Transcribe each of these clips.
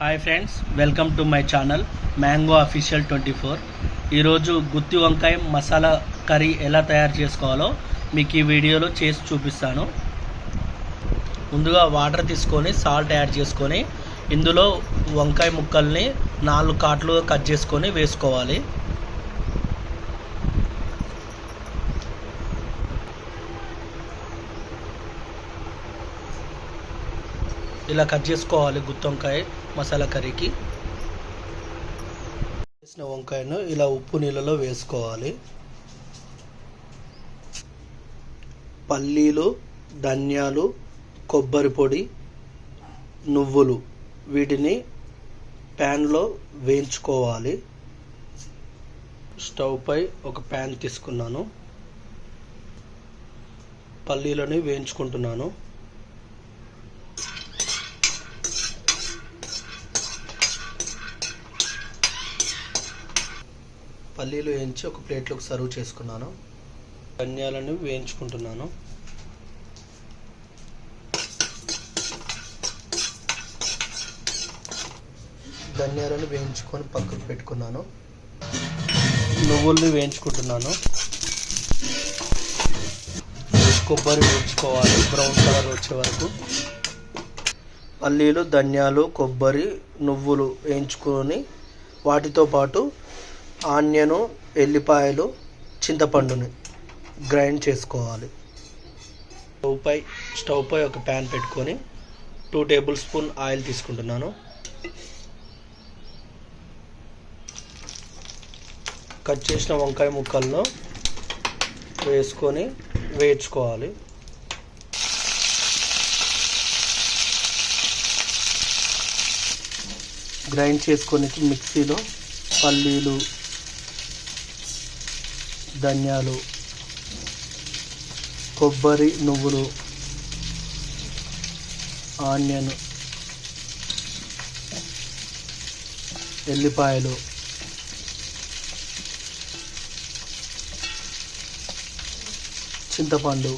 Hi friends welcome to my channel mango official twenty four ఈరోజు గుత్తి వంకాయ masala curry ఎలా తయారు చేసుకోవాలో మీకు ఈ వీడియోలో చేసి చూపిస్తాను. ముందుగా వాటర్ తీసుకొని సాల్ట్ యాడ్ చేసుకొని ఇందులో వంకాయ ముక్కల్ని నాలుగు కాట్లుగా కట్ చేసుకొని వేసుకోవాలి. ఇలా కట్ చేసుకోవాలి గుత్తి వంకాయ మసాలా కర్రీకి. వేసిన వంకాయను ఇలా ఉప్పు నీళ్ళలో వేసుకోవాలి. పల్లీలు ధనియాలు కొబ్బరి పొడి నువ్వులు వీటిని ప్యాన్లో వేయించుకోవాలి. స్టవ్పై ఒక ప్యాన్ తీసుకున్నాను. పల్లీలని వేయించుకుంటున్నాను. పల్లీలు వేయించి ఒక ప్లేట్లోకి సర్వ్ చేసుకున్నాను. ధనియాలను వేయించుకుంటున్నాను. ధనియాలను వేయించుకొని పక్కకు పెట్టుకున్నాను. నువ్వుల్ని వేయించుకుంటున్నాను. కొబ్బరి వేయించుకోవాలి బ్రౌన్ కలర్ వచ్చే వరకు. పల్లీలు ధనియాలు కొబ్బరి నువ్వులు వేయించుకొని వాటితో పాటు ఆనియను ఎల్లిపాయలు చింతపండుని గ్రైండ్ చేసుకోవాలి. స్టవ్ పై స్టవ్ పై ఒక ప్యాన్ పెట్టుకొని టూ టేబుల్ స్పూన్ ఆయిల్ తీసుకుంటున్నాను. కట్ చేసిన వంకాయ ముక్కలను వేసుకొని వేయించుకోవాలి. గ్రైండ్ చేసుకొని మిక్సీలో పల్లీలు ధనియాలు కొబ్బరి నువ్వులు ఆనియన్ ఎల్లిపాయలు చింతపండు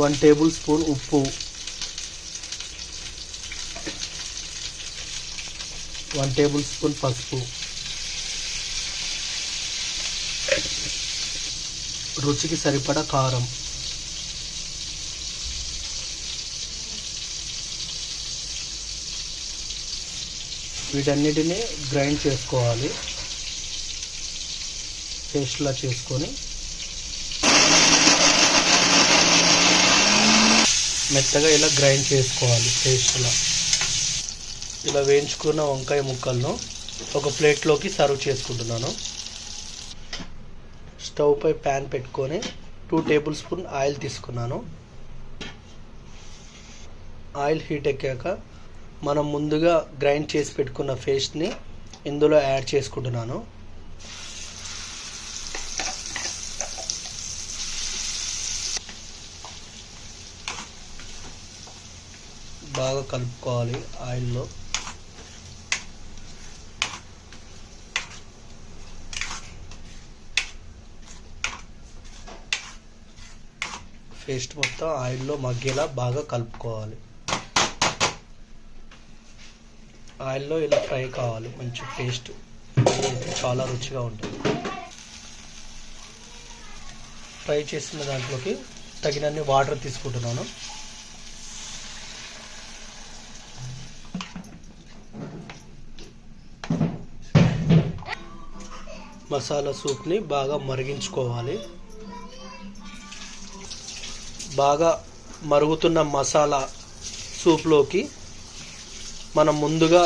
వన్ టేబుల్ స్పూన్ ఉప్పు వన్ టేబుల్ స్పూన్ పసుపు. రుచికి సరిపడా కారం. వీటన్నిటిని గ్రైండ్ చేసుకోవాలి. పేస్ట్లా చేసుకొని. మెత్తగా ఇలా గ్రైండ్ చేసుకోవాలి పేస్ట్లా. ఇలా వేయించుకున్న వంకాయ ముక్కలను ఒక ప్లేట్లోకి సర్వ్ చేసుకుంటున్నాను. స్టవ్ పై ప్యాన్ పెట్టుకొని టూ టేబుల్ స్పూన్ ఆయిల్ తీసుకున్నాను. ఆయిల్ హీట్ ఎక్కాక మనం ముందుగా గ్రైండ్ చేసి పెట్టుకున్న పేస్ట్ని ఇందులో యాడ్ చేసుకుంటున్నాను. బాగా కలుపుకోవాలి ఆయిల్లో. పేస్ట్ మొత్తం ఆయిల్లో మగ్గేలా బాగా కలుపుకోవాలి. ఆయిల్లో ఇలా ఫ్రై కావాలి మంచి పేస్ట్ అయితే చాలా రుచిగా ఉంటుంది. ఫ్రై చేసిన దాంట్లోకి తగినన్ని వాటర్ తీసుకుంటున్నాను. మసాలా సూప్ని బాగా మరిగించుకోవాలి. బాగా మరుగుతున్న మసాలా సూప్లోకి మనం ముందుగా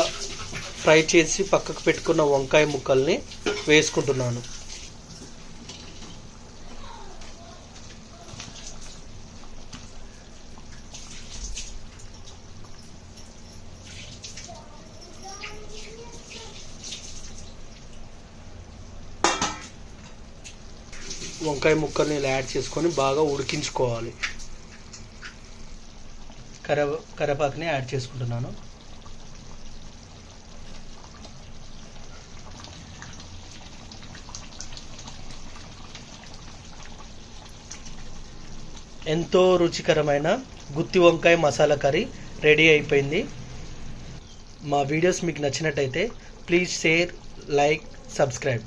ఫ్రై చేసి పక్కకు పెట్టుకున్న వంకాయ ముక్కల్ని వేసుకుంటున్నాను. వంకాయ ముక్కల్ని ఇలా యాడ్ చేసుకొని బాగా ఉడికించుకోవాలి. కర కరేపాకుని యాడ్ చేసుకుంటున్నాను. ఎంతో రుచికరమైన గుత్తి వంకాయ మసాలా కర్రీ రెడీ అయిపోయింది. మా వీడియోస్ మీకు నచ్చినట్టయితే ప్లీజ్ షేర్ లైక్ సబ్స్క్రైబ్.